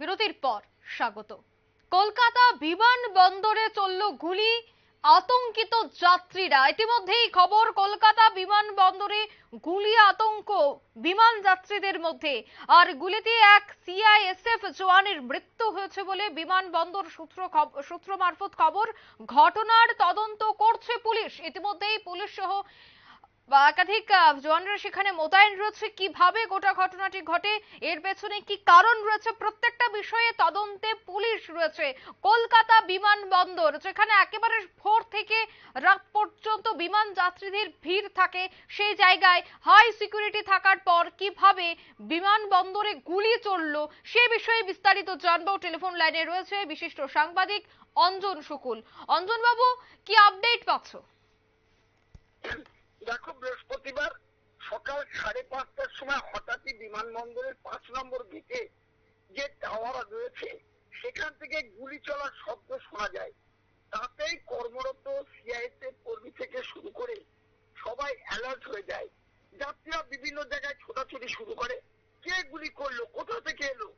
বিরতির পর স্বাগত। কলকাতা বিমানবন্দরে চলল গুলি, আতঙ্কিত যাত্রীরা। ইতিমধ্যেই খবর, কলকাতা বিমানবন্দরে গুলি, আতঙ্ক বিমান যাত্রীদের মধ্যে। আর গুলিতে এক সিআইএসএফ জওয়ানের মৃত্যু হয়েছে বলে বিমানবন্দর সূত্র সূত্র মারফত খবর, ঘটনার তদন্ত করছে পুলিশ। ইতিমধ্যেই পুলিশ সহ বা একাধিক জওয়ানরা সেখানে মোতায়েন রয়েছে। কীভাবে গোটা ঘটনাটি ঘটে? এর পেছনে কি কারণ রয়েছে? প্রত্যেকটা বিষয়ে তদন্তে পুলিশ রয়েছে। কলকাতা বিমানবন্দর, যেখানে একেবারে ভোর থেকে রাত পর্যন্ত বিমান যাত্রীদের ভিড় থাকে, সেই জায়গায় হাই সিকিউরিটি থাকার পর কীভাবে বিমানবন্দরে গুলি চলল, সে বিষয়ে বিস্তারিত জানব। টেলিফোন লাইনে রয়েছে বিশিষ্ট সাংবাদিক অঞ্জন শুকুল। অঞ্জন বাবু কি আপডেট পাচ্ছ? দেখো, বৃহস্পতিবার সকাল সাড়ে পাঁচটার সময় হঠাৎই বিমানবন্দরের পাঁচ নম্বর গেটে যে টাওয়ার রয়েছে, সেখান থেকে গুলি চলার শব্দ শোনা যায়। তাতেই কর্মরত সিআইএসএফ কর্মী থেকে শুরু করে সবাই অ্যালার্ট হয়ে যায়। যাত্রীরা বিভিন্ন জায়গায় ছোটাছুটি শুরু করে। কে গুলি করল, কোথা থেকে এলো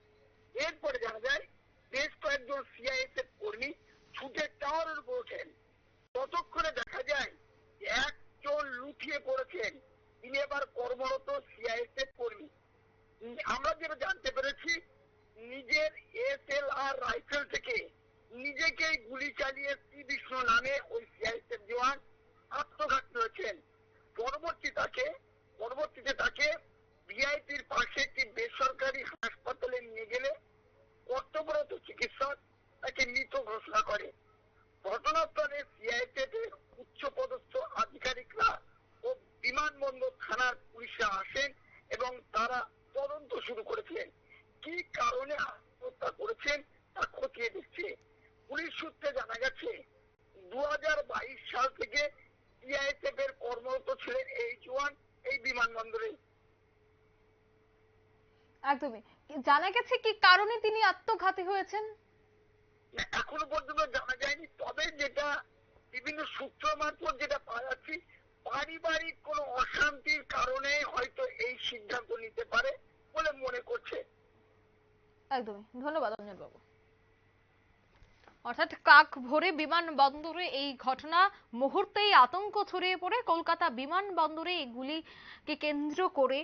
এরপরে জানা যায় বেশ কয়েকজন সিআইএসএফ কর্মী ছুটে টাওয়ারের উপর ওঠেন ততক্ষণে দেখা যায় একজন লুকিয়ে পড়েছেন তিনি এবার কর্মরত সিআইএসএফ কর্মী উম, আমরা যেটা জানতে পেরেছি, নিজের এসএলআর রাইফেল থেকে নিজেকেই গুলি চালিয়ে শ্রী বিষ্ণু নামে ওই সিআইএসএফ জওয়ান আত্মঘাত করেছেন। পরবর্তী তাকে, পরবর্তীতে তাকে ভিআইপির পাশে একটি বেসরকারি হাসপাতালে নিয়ে গেলে কর্তব্যরত চিকিৎসক তাকে মৃত ঘোষণা করে। ঘটনাস্থলে সিআইএসএফ এর উচ্চ পদস্থ আধিকারিকরা ও বিমানবন্দর থানার পুলিশরা আসেন এবং তারা শুরু করেছেন। কি কারণে আত্মহত্যা করেছেন তা খতিয়ে দেখছে। পুলিশ সূত্রে জানা গেছে দু সাল থেকে সিআইএসএফ এর কর্মরত ছিলেন এই জওয়ান এই বিমানবন্দরে। একদমই। জানা গেছে কি কারণে তিনি আত্মঘাতী হয়েছেন? এখনও পর্যন্ত জানা যায়নি। তবে যেটা বিভিন্ন সূত্র মারফত যেটা পাওয়া যাচ্ছে পারিবারিক কোনো অশান্তির কারণে হয়তো এই সিদ্ধান্ত নিতে পারে। বলে মনে করছে। একদমই। ধন্যবাদ অঞ্জন বাবু অর্থাৎ কাক ভোরে বিমানবন্দরে এই ঘটনা মুহূর্তেই আতঙ্ক ছড়িয়ে পড়ে। কলকাতা বিমানবন্দরে এগুলিকে কেন্দ্র করে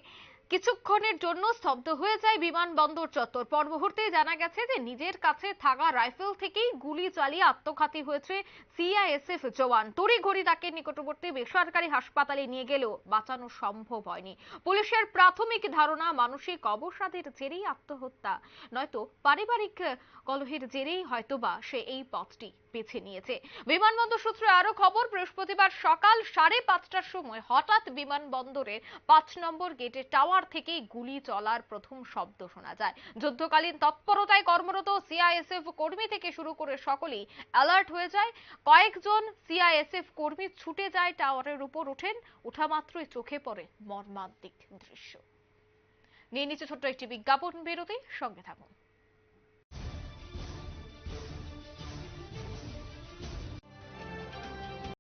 কিছুক্ষণের জন্য স্তব্ধ হয়ে যায় বিমানবন্দর চত্বর। পর মুহূর্তে জানা গেছে যে নিজের কাছে থাকা রাইফেল থেকেই গুলি চালিয়ে আত্মঘাতী হয়েছে সিআইএসএফ জওয়ান। তড়িঘড়ি তাকে নিকটবর্তী বেসরকারি হাসপাতালে নিয়ে গেলেও বাঁচানো সম্ভব হয়নি। পুলিশের প্রাথমিক ধারণা, মানসিক অবসাদের জেরেই আত্মহত্যা। নয়তো পারিবারিক কলহের জেরেই হয়তোবা সে এই পথটি বেছে নিয়েছে। বিমানবন্দর সূত্রে আরও খবর, বৃহস্পতিবার সকাল সাড়ে পাঁচটার সময় হঠাৎ বিমানবন্দরের পাঁচ নম্বর গেটে টাওয়ার থেকেই গুলি চলার প্রথম শব্দ শোনা যায়। যুদ্ধকালীন তৎপরতায় কর্মরত সিআইএসএফ কর্মী থেকে শুরু করে সকলেই অ্যালার্ট হয়ে যায়। কয়েকজন সিআইএসএফ কর্মী ছুটে যায় টাওয়ারের উপর ওঠেন। ওঠা মাত্রই চোখে পড়ে মর্মান্তিক দৃশ্য। নিয়ে নিচে ছোট্ট একটি বিজ্ঞাপন, বিরতি, সঙ্গে থাকুন।